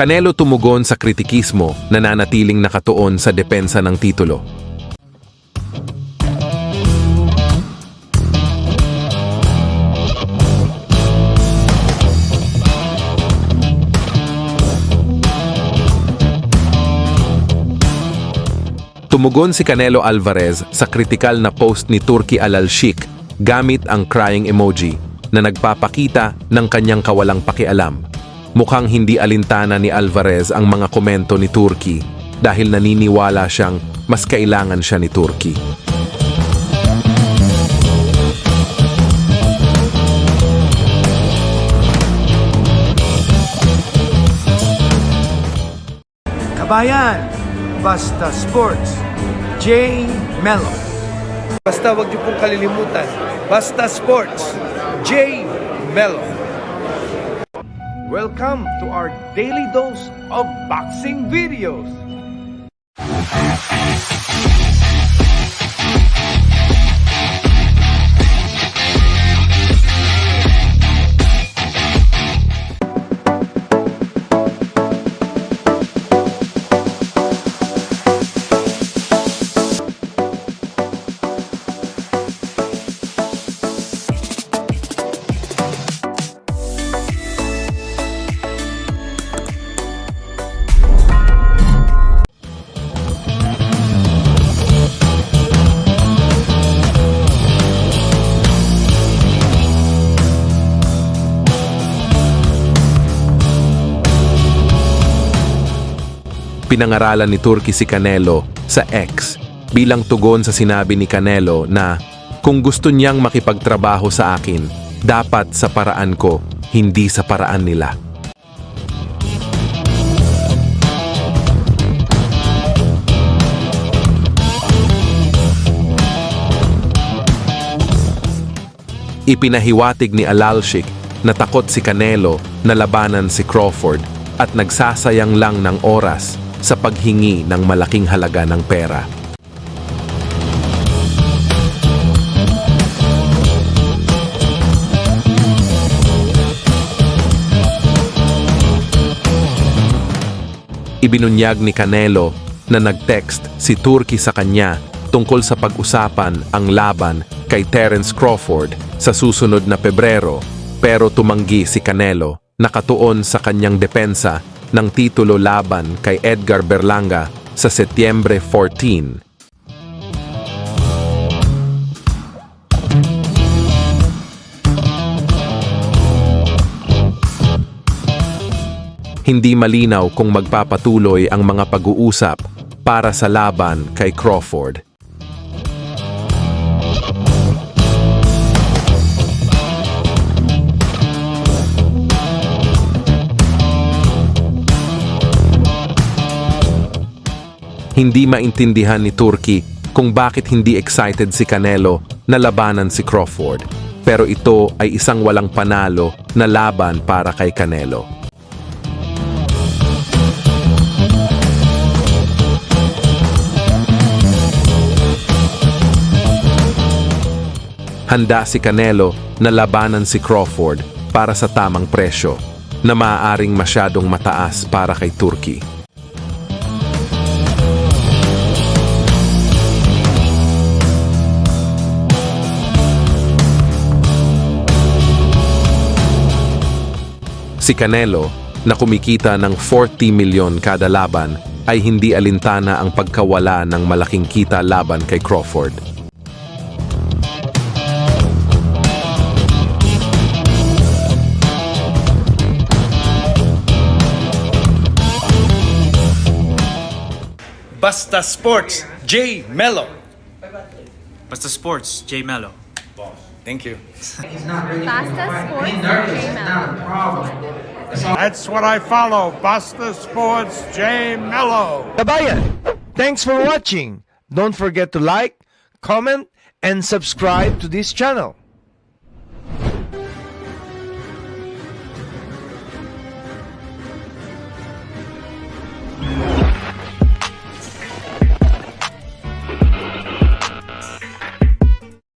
Canelo tumugon sa kritikismo na nanatiling nakatuon sa depensa ng titulo. Tumugon si Canelo Alvarez sa kritikal na post ni Turki Al-Alshik gamit ang crying emoji na nagpapakita ng kanyang kawalang pakialam. Mukhang hindi alintana ni Alvarez ang mga komento ni Turki dahil naniniwala siyang mas kailangan siya ni Turki. Kabayan, Basta Sports, J. Mello. Basta wag niyo pong kalilimutan, Basta Sports, J. Mello. Welcome to our daily dose of boxing videos. Pinangaralan ni Turki si Canelo sa X bilang tugon sa sinabi ni Canelo na kung gusto niyang makipagtrabaho sa akin, dapat sa paraan ko, hindi sa paraan nila. Ipinahiwatig ni Alalshik na takot si Canelo na labanan si Crawford at nagsasayang lang ng oras sa paghingi ng malaking halaga ng pera. Ibinunyag ni Canelo na nag-text si Turki sa kanya tungkol sa pag-usapan ang laban kay Terence Crawford sa susunod na Pebrero pero tumanggi si Canelo nakatuon sa kanyang depensa ng titulo laban kay Edgar Berlanga sa Setyembre 14. Hindi malinaw kung magpapatuloy ang mga pag-uusap para sa laban kay Crawford. Hindi maintindihan ni Turki kung bakit hindi excited si Canelo na labanan si Crawford. Pero ito ay isang walang panalo na laban para kay Canelo. Handa si Canelo na labanan si Crawford para sa tamang presyo na maaaring masyadong mataas para kay Turki. Si Canelo, na kumikita ng 40 milyon kada laban, ay hindi alintana ang pagkawala ng malaking kita laban kay Crawford. Basta Sports, J. Mello. Basta Sports, J Mello. Thank you. Basta Sports, J Mello. That's what I follow. Buster Sports J Mello. Kabayan, thanks for watching. Don't forget to like, comment, and subscribe to this channel.